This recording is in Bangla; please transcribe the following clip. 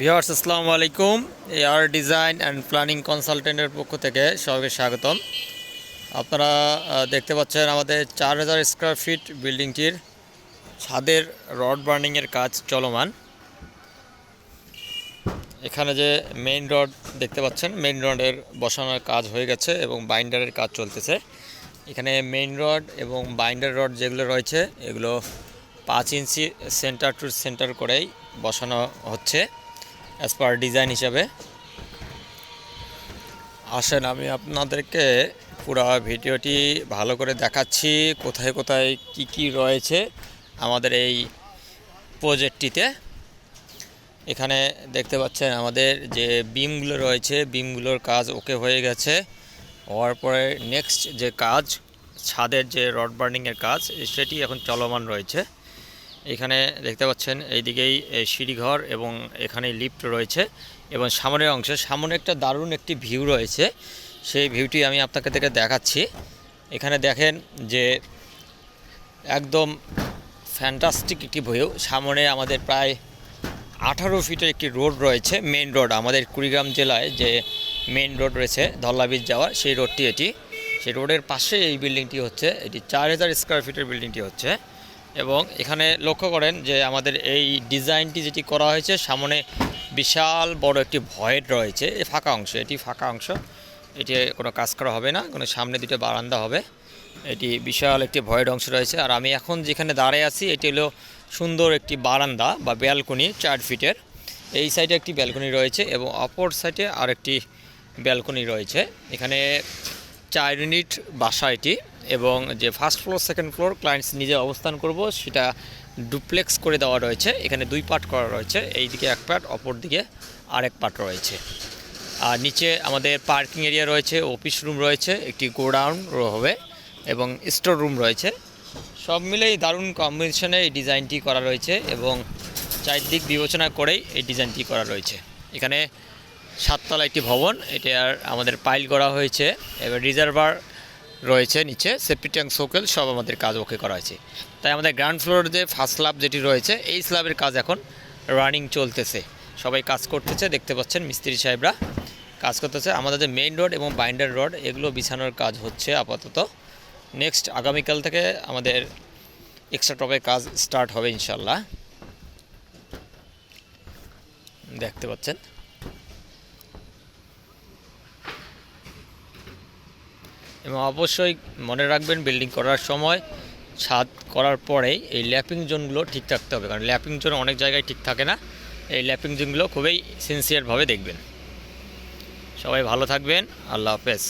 ভিওয়ার্স আসসালামু আলাইকুম। এয়ার ডিজাইন অ্যান্ড প্ল্যানিং কনসালটেন্টের পক্ষ থেকে সবাইকে স্বাগতম। আপনারা দেখতে পাচ্ছেন আমাদের চার হাজার স্কোয়ার ফিট বিল্ডিংটির ছাদের রড বার্নিংয়ের কাজ চলমান। এখানে যে মেইন রড দেখতে পাচ্ছেন, মেইন রডের বসানোর কাজ হয়ে গেছে এবং বাইন্ডারের কাজ চলতেছে। এখানে মেইন রড এবং বাইন্ডার রড যেগুলো রয়েছে, এগুলো পাঁচ ইঞ্চি সেন্টার টু সেন্টার করেই বসানো হচ্ছে। অ্যাজ পার ডিজাইন হিসাবে। আসেন, আমি আপনাদেরকে পুরো ভিডিওটি ভালো করে দেখাচ্ছি, কোথায় কোথায় কি কি রয়েছে আমাদের এই প্রজেক্টটিতে। এখানে দেখতে পাচ্ছেন আমাদের যে বিমগুলো রয়েছে, বিমগুলোর কাজ ওকে হয়ে গেছে। হওয়ার পরে নেক্সট যে কাজ, ছাদের যে রড বার্নিংয়ের কাজ, সেটি এখন চলমান রয়েছে। এখানে দেখতে পাচ্ছেন, এইদিকেই, এই সিঁড়িঘর এবং এখানে লিফট রয়েছে এবং সামনের অংশে সামনে একটা দারুণ একটি ভিউ রয়েছে। সেই ভিউটি আমি আপনাকে থেকে দেখাচ্ছি। এখানে দেখেন যে একদম ফ্যান্টাস্টিক একটি ভিউ। সামনে আমাদের প্রায় আঠারো ফিটের একটি রোড রয়েছে মেন রোড। আমাদের কুড়িগ্রাম জেলায় যে মেন রোড রয়েছে ধল্লাবীজ যাওয়ার, সেই রোডটি এটি। সেই রোডের পাশে এই বিল্ডিংটি হচ্ছে, এটি চার হাজার স্কোয়ার ফিটের বিল্ডিংটি হচ্ছে। এবং এখানে লক্ষ্য করেন যে আমাদের এই ডিজাইনটি যেটি করা হয়েছে, সামনে বিশাল বড় একটি ভয়েড রয়েছে এই ফাঁকা অংশ, এটি ফাঁকা অংশ, এটি কোনো কাজ করা হবে না, কোনো সামনে দুটো বারান্দা হবে, এটি বিশাল একটি ভয়েড অংশ রয়েছে, আর আমি এখন যেখানে দাঁড়িয়ে আছি, এটি হলো সুন্দর একটি বারান্দা বা ব্যালকনি চার ফিটের, এই সাইডে একটি ব্যালকনি রয়েছে এবং অপর সাইডে আরেকটি ব্যালকনি রয়েছে, এখানে চার ইউনিট বাসা এটি এবং যে first floor second floor clients নিজে অবস্থান করব, সেটা ডুপ্লেক্স করে দেওয়া রয়েছে। এখানে দুই পার্ট করা রয়েছে এই দিকে এক পার্ট অপর দিকে আরেক পার্ট রয়েছে। আর নিচে আমাদের পার্কিং এরিয়া রয়েছে অফিস রুম রয়েছে, একটি গোডাউন হবে এবং স্টোর রুম রয়েছে। সব মিলেই দারুণ কম্বিনেশনে এই ডিজাইনটি করা রয়েছে এবং চারদিক বিবেচনা করেই এই ডিজাইনটি করা রয়েছে। এখানে সাততলা একটি ভবন এটা আর আমাদের পাইল করা হয়েছে। এবার রিজার্ভার রয়েছে নিচে, সেফটি ট্যাঙ্ক সোকেল সব আমাদের কাজ ওকে করা হয়েছে। তাই আমাদের গ্রাউন্ড ফ্লোর যে ফার্স্ট স্ল্যাব যেটি রয়েছে, এই স্ল্যাবের কাজ এখন রানিং চলতেছে। সবাই কাজ করতেছে, দেখতে পাচ্ছেন মিস্ত্রি সাহেবরা কাজ করতেছে। আমাদের যে মেইন রোড এবং বাইন্ডার রোড এগুলো বিছানোর কাজ হচ্ছে আপাতত। নেক্সট আগামীকাল থেকে আমাদের এক্সট্রা টপের কাজ স্টার্ট হবে ইনশাল্লাহ দেখতে পাচ্ছেন। এবং অবশ্যই মনে রাখবেন বিল্ডিং করার সময়, ছাদ করার পরে এই ল্যাপিং জোনগুলো ঠিক থাকতে হবে। কারণ ল্যাপিং জোন অনেক জায়গায় ঠিক থাকে না। এই ল্যাপিং জোনগুলো খুবই সিনসিয়ারভাবে দেখবেন। সবাই ভালো থাকবেন। আল্লাহ হাফেজ।